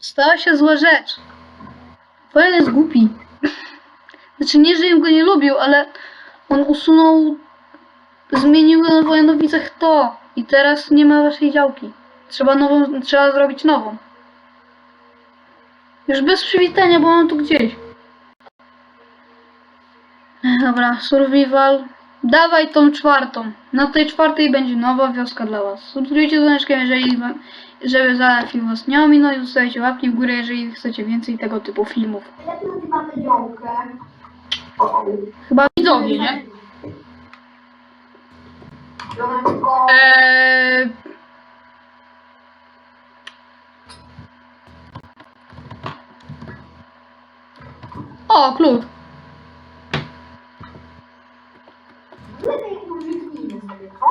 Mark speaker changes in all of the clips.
Speaker 1: Stała się zła rzecz. Wojan jest głupi. Znaczy nie, że go nie lubił, ale on usunął, zmienił na Wojanowicach to i teraz nie ma waszej działki. Trzeba nową, trzeba zrobić nową. Już bez przywitania, bo mam tu gdzieś. Dobra, survival. Dawaj tą czwartą. Na tej czwartej będzie nowa wioska dla was. Subskrybujcie dzwoneczkiem, jeżeli wam, żeby za film was nie ominął i zostawicie łapki w górę, jeżeli chcecie więcej tego typu filmów. Chyba widzowie, nie? Eee... O, klucz.
Speaker 2: Lepiej użytknijmy sobie, co?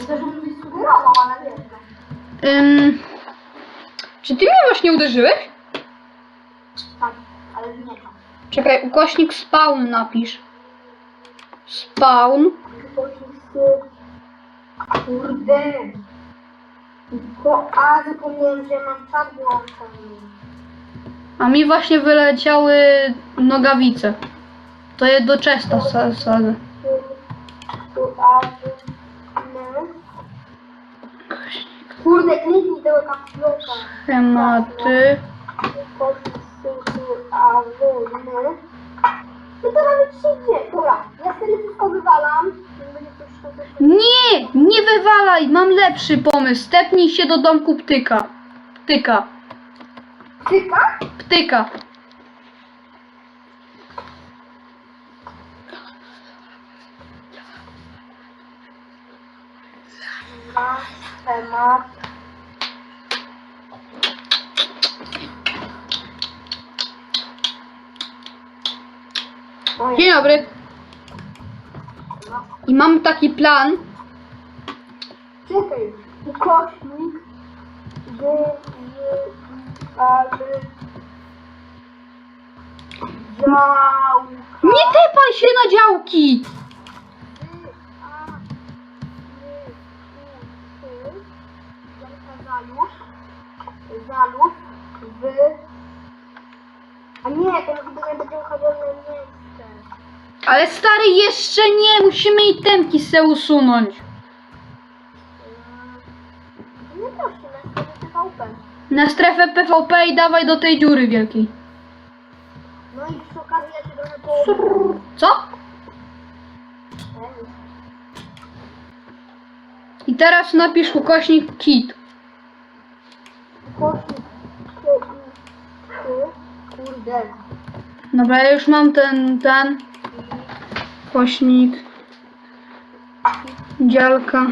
Speaker 2: Myślę, że bym coś sugerował, ale wiesz, no.
Speaker 1: Ym... Czy ty mnie właśnie uderzyłeś?
Speaker 2: Tak, ale nie to.
Speaker 1: Czekaj, ukośnik spawn napisz. Spawn.
Speaker 2: Kurde. Tylko A zapomniałem, że mam czat włączony.
Speaker 1: A mi właśnie wyleciały nogawice. To je do czesta sa- sadzę.
Speaker 2: Tu A, tu no. Kurde, kliknij tego kapsloka.
Speaker 1: Schematy.
Speaker 2: No to nawet przyjdzie. Dobra, ja sobie wszystko wywalam.
Speaker 1: Nie, nie wywalaj, mam lepszy pomysł. Stepnij się do domku ptyka. Ptyka,
Speaker 2: Tyka?
Speaker 1: ptyka.
Speaker 2: Na temat.
Speaker 1: Dzień dobry.
Speaker 2: no.
Speaker 1: I mam taki plan.
Speaker 2: Czekaj, ukośnik, wy, wy, aby, działka,
Speaker 1: Nie tepaj się na działki.
Speaker 2: wy, a, my, u, ty, działka zalusz, zalusz, wy, a nie, to chyba nie będzie chodziło na miejsce.
Speaker 1: Ale stary, jeszcze nie, musimy i temki se usunąć.
Speaker 2: Nie proszę, na stronie TVP.
Speaker 1: Na strefę PvP i dawaj do tej dziury wielkiej.
Speaker 2: No i przy okazji ja się trochę po...
Speaker 1: Co? I teraz napisz ukośnik kit.
Speaker 2: Ty, kurde.
Speaker 1: Dobra, ja już mam ten, ten. Ukośnik. Działka.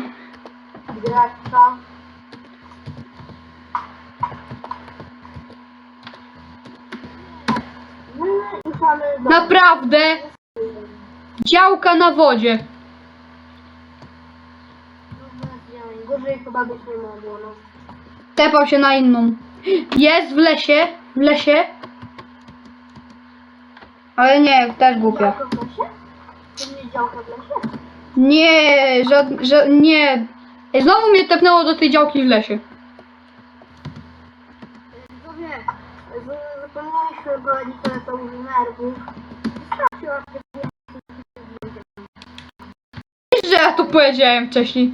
Speaker 1: Naprawdę. Działka na wodzie.
Speaker 2: Gorzej chyba być nie mogło, no.
Speaker 1: Tepał się na inną. Jest w lesie. W lesie. Ale nie, też głupia.
Speaker 2: Działka w lesie? To nie działka w lesie?
Speaker 1: Nie, żad, ża, nie. Znowu mnie tepnęło do tej działki w lesie.
Speaker 2: To wie, z- zapomnieliśmy prowadzić telefon nerwów. Wystarczy łapkę
Speaker 1: Wiesz, że ja to powiedziałem wcześniej.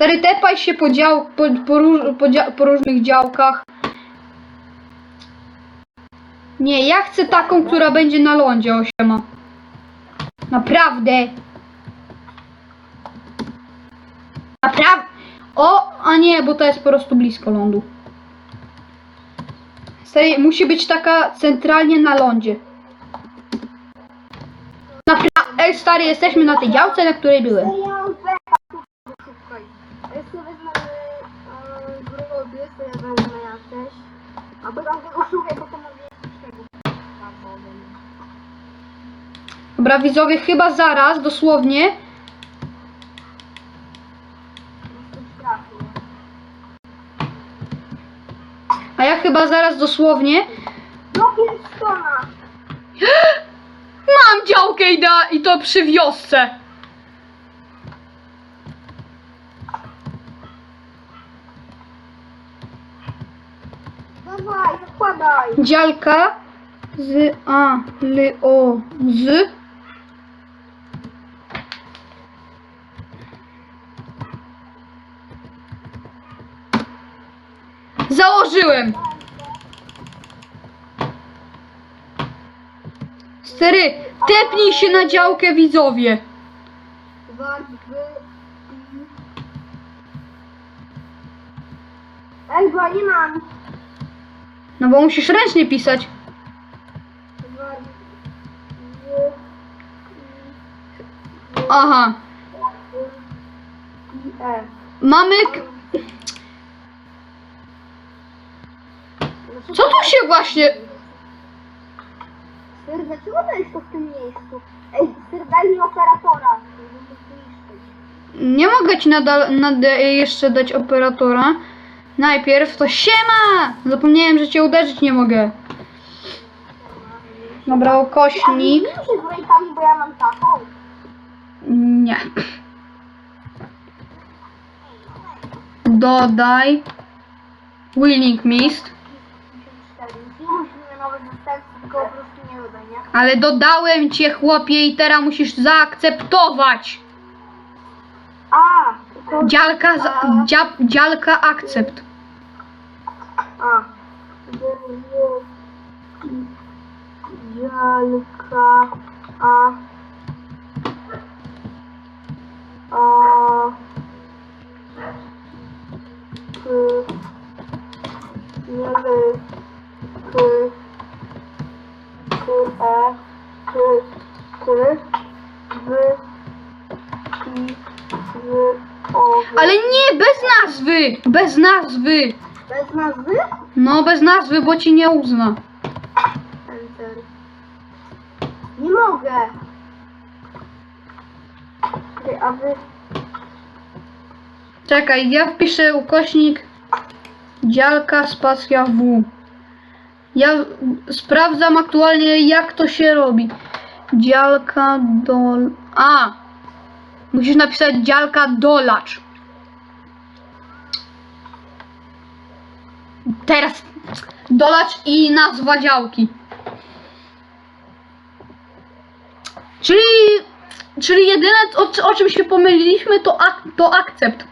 Speaker 1: Stary, tepaj się po, dział, po, po, po, po różnych działkach. Nie, ja chcę taką, która będzie na lądzie, osiema. Naprawdę. Naprawdę. O, a nie, bo to jest po prostu blisko lądu. Stary, musi być taka centralnie na lądzie. Naprawdę, ej stary, jesteśmy na tej działce, na której byłem.
Speaker 2: Ja mam pecha, szukaj. Jak sobie wezmę grody, to ja wezmę. Albo tam tego szukaj, bo to tego.
Speaker 1: Dobra, widzowie, chyba zaraz, dosłownie. A ja chyba zaraz dosłownie.
Speaker 2: No!
Speaker 1: Mam działkę i, da, i to przy wiosce.
Speaker 2: Dodaj.
Speaker 1: Działka z A, L, O, z. Założyłem! Stary, tepnij się na działkę widzowie.
Speaker 2: Bo
Speaker 1: musisz ręcznie pisać. Aha. Mamy... Co tu się właśnie...
Speaker 2: Syr, dlaczego to jest to w tym miejscu? Ej, Syr, daj mi operatora.
Speaker 1: Nie mogę ci nadal, nade, jeszcze dać operatora. Najpierw to siema! Zapomniałem, że cię uderzyć nie mogę. Dobra, ukośnik.
Speaker 2: Ja nie się z rękami, bo ja mam taką.
Speaker 1: Nie. Dodaj. Willing Mist.
Speaker 2: 54. Nie musimy nowych zastępców, tylko po prostu nie dodaj, nie?
Speaker 1: Ale dodałem cię, chłopie, i teraz musisz zaakceptować.
Speaker 2: A.
Speaker 1: Dzialka, za, dzia, dzialka akcept.
Speaker 2: A. Jalka. A. A. K. Nie wy. K. K. E. K. K. Wy. I. O.
Speaker 1: Ale nie, bez nazwy! Bez nazwy!
Speaker 2: Bez nazwy?
Speaker 1: No, bez nazwy, bo ci nie uzna.
Speaker 2: Enter. Nie mogę. A wy...
Speaker 1: Czekaj, ja wpiszę ukośnik dzialka spacja W. Ja sprawdzam aktualnie jak to się robi. Dzialka dol... A! Musisz napisać dzialka dolacz. Teraz dolacz i nazwa działki. Czyli, czyli jedyne o, o czym się pomyliliśmy to, ak, to akcept.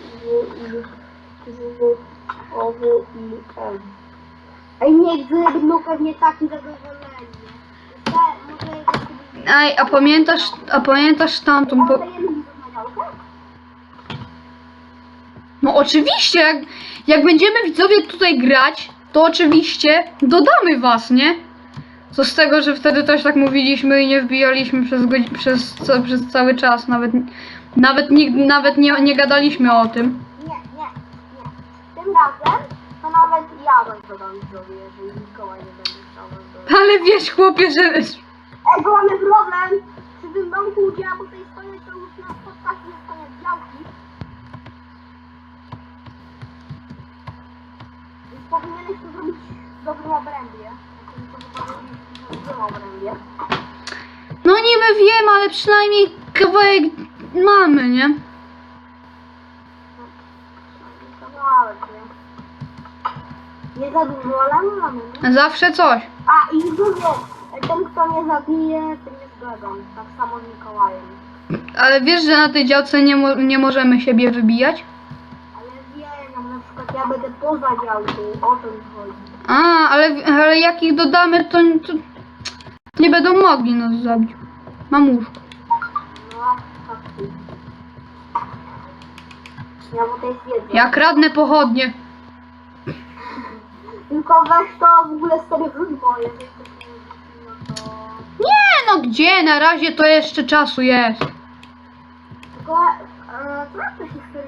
Speaker 2: W, i. Ej, nie, gdy będą pewnie taki zadowoleni. Te, może jakby...
Speaker 1: Ej, a pamiętasz, a pamiętasz tamtą... Po...
Speaker 2: Dajemy mi to na działkę?
Speaker 1: No oczywiście, jak, jak będziemy widzowie tutaj grać, to oczywiście dodamy was, nie? Co z tego, że wtedy też tak mówiliśmy i nie wbijaliśmy przez, przez, przez cały czas, nawet, nawet, nigdy, nawet nie, nie gadaliśmy o tym.
Speaker 2: Nie, nie, nie. Tym razem to nawet ja bym dodam widzowie, jeżeli Mikołaj nie będzie chciał nas dodać.
Speaker 1: Ale wiesz, chłopie, że...
Speaker 2: Ej, bo mamy problem! Przy tym domku, gdzie ja tutaj stoję, to już na spotkaniu jest koniec działki. Więc powinieneś to zrobić w dobrym obrębie. Dobrym obrębie.
Speaker 1: No niby wiem, ale przynajmniej kawałek mamy, nie?
Speaker 2: Kawałek, nie? Nie za dużo, ale mamy, nie?
Speaker 1: Zawsze coś.
Speaker 2: A, i drugie, ten kto nie zabije, ten jest zgodą. Tak samo z Mikołajem.
Speaker 1: Ale wiesz, że na tej działce nie, mo- nie możemy siebie wybijać?
Speaker 2: Ale wiem, na przykład poza działką, o to mi chodzi.
Speaker 1: A, ale, ale jak ich dodamy, to, to nie będą mogli nas zabić. Mam łóżko.
Speaker 2: No, tak. Ja to jest jedno.
Speaker 1: Ja kradnę pochodnie.
Speaker 2: Tylko weź to w ogóle sobie wróć, bo jeżeli to się nie no to...
Speaker 1: Nie no, gdzie? Na razie to jeszcze czasu jest.
Speaker 2: Tylko, e, co to się wróci?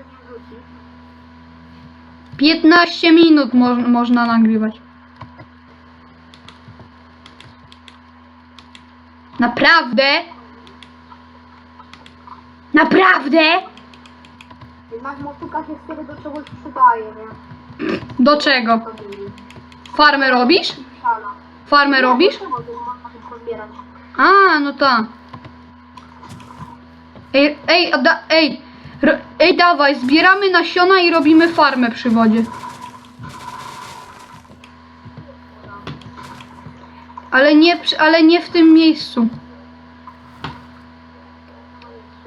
Speaker 1: 15 minut mo można nagrywać. Naprawdę? Naprawdę?
Speaker 2: Jednak motyka się wtedy do czegoś przydaje, nie?
Speaker 1: Do czego? Farmę robisz? Farmę robisz? A, no tak. Ej, ej, da, ej, Ro- Ej, dawaj, zbieramy nasiona i robimy farmę przy wodzie. Ale nie, ale nie w tym miejscu.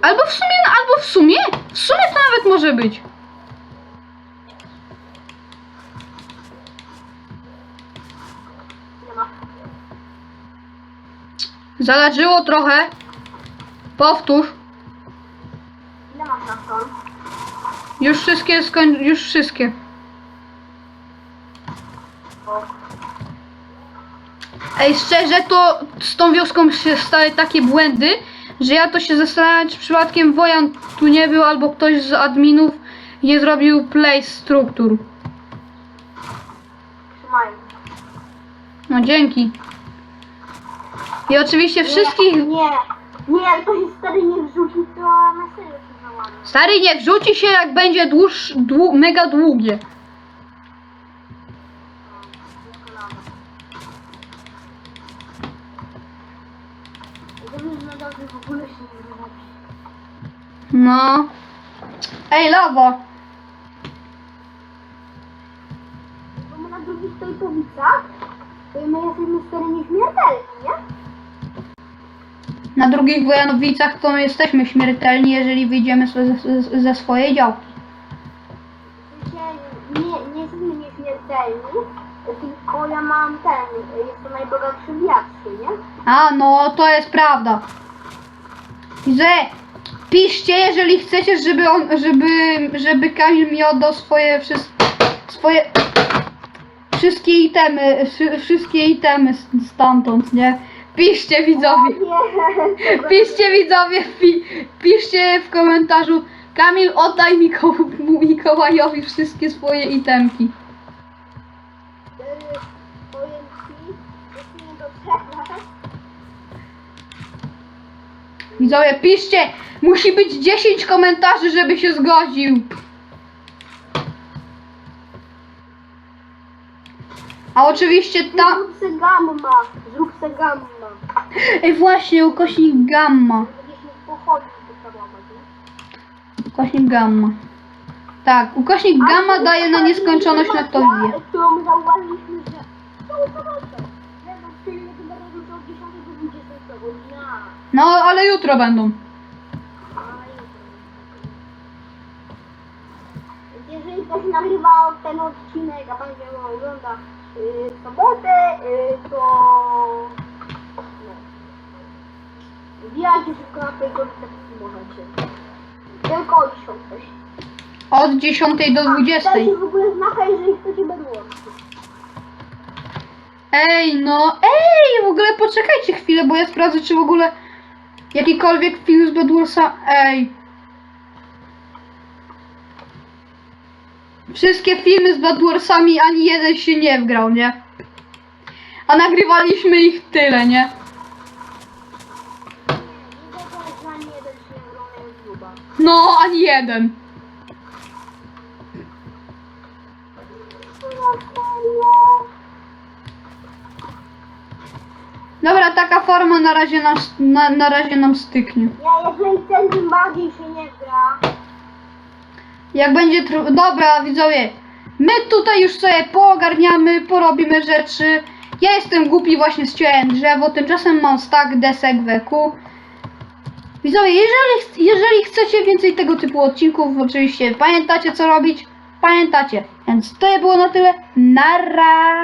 Speaker 1: Albo w sumie, albo w sumie, w sumie to nawet może być. Zależyło trochę. Powtórz. Już wszystkie skoń... już wszystkie. Ej, szczerze, to z tą wioską się stały takie błędy, że ja to się zastanawiam, czy przypadkiem Wojan tu nie był, albo ktoś z adminów nie zrobił place struktur. No dzięki. I oczywiście wszystkich...
Speaker 2: Nie, nie, jak to się stary nie wrzuci, to na serio.
Speaker 1: Stary, nie wrzuci się jak będzie dłuż... Dłu... mega długie.
Speaker 2: W.
Speaker 1: No. Ej, lawa.
Speaker 2: Bo na drugich stojkowicach, to my jesteśmy stary nieśmiertelni, nie?
Speaker 1: Na drugich Wojanowicach to my jesteśmy śmiertelni, jeżeli wyjdziemy ze, ze, ze swojej działki.
Speaker 2: Nie, nie jesteśmy nieśmiertelni, tylko ja mam ten, jest to najbogatszy w Jastrze, nie?
Speaker 1: A, no to jest prawda. Że piszcie, jeżeli chcecie, żeby on, żeby, żeby Kamil mi oddał swoje wszystkie, swoje wszystkie itemy, wszy- wszystkie itemy stamtąd, nie? Piszcie widzowie, piszcie widzowie, pi, piszcie w komentarzu Kamil oddaj Miko- Mikołajowi wszystkie swoje itemki. Widzowie, piszcie! Musi być 10 komentarzy, żeby się zgodził. A oczywiście tam...
Speaker 2: zrób se gamma, zrób se gamma.
Speaker 1: Ej, właśnie, ukośnik gamma.
Speaker 2: Kawałek, nie?
Speaker 1: Ukośnik gamma. Tak, ukośnik gamma daje na
Speaker 2: to
Speaker 1: nieskończoność na to
Speaker 2: informacja, Którą zauważyliśmy, że to proszę. Że na filmie chyba robią od 10 do 20 godzina.
Speaker 1: No, ale jutro będą.
Speaker 2: Jeżeli ktoś nagrywał ten odcinek, a pan go ogląda w sobotę, to no. Wbijajcie szybko na póki możecie. Tylko o 10.
Speaker 1: Od 10 do 20.
Speaker 2: Dajcie w ogóle znaka, jeżeli chcecie bedłączyć.
Speaker 1: Ej, no, ej, w ogóle poczekajcie chwilę, bo ja sprawdzę, czy w ogóle jakikolwiek film z Bedwarsa, ej. Wszystkie filmy z Bedwarsami, ani jeden się nie wgrał, nie? A nagrywaliśmy ich tyle, nie? No, ani jeden. Dobra, taka forma na razie nam, na, na razie nam styknie.
Speaker 2: Ja jeżeli ten bardziej się nie gra,
Speaker 1: Jak będzie tru... Dobra, widzowie. My tutaj już sobie poogarniamy, porobimy rzeczy. Ja jestem głupi, właśnie ściąłem drzewo. Tymczasem mam stack desek WQ. Widzowie, jeżeli, jeżeli chcecie więcej tego typu odcinków, oczywiście pamiętacie co robić. Pamiętacie. Więc to było na tyle. Nara.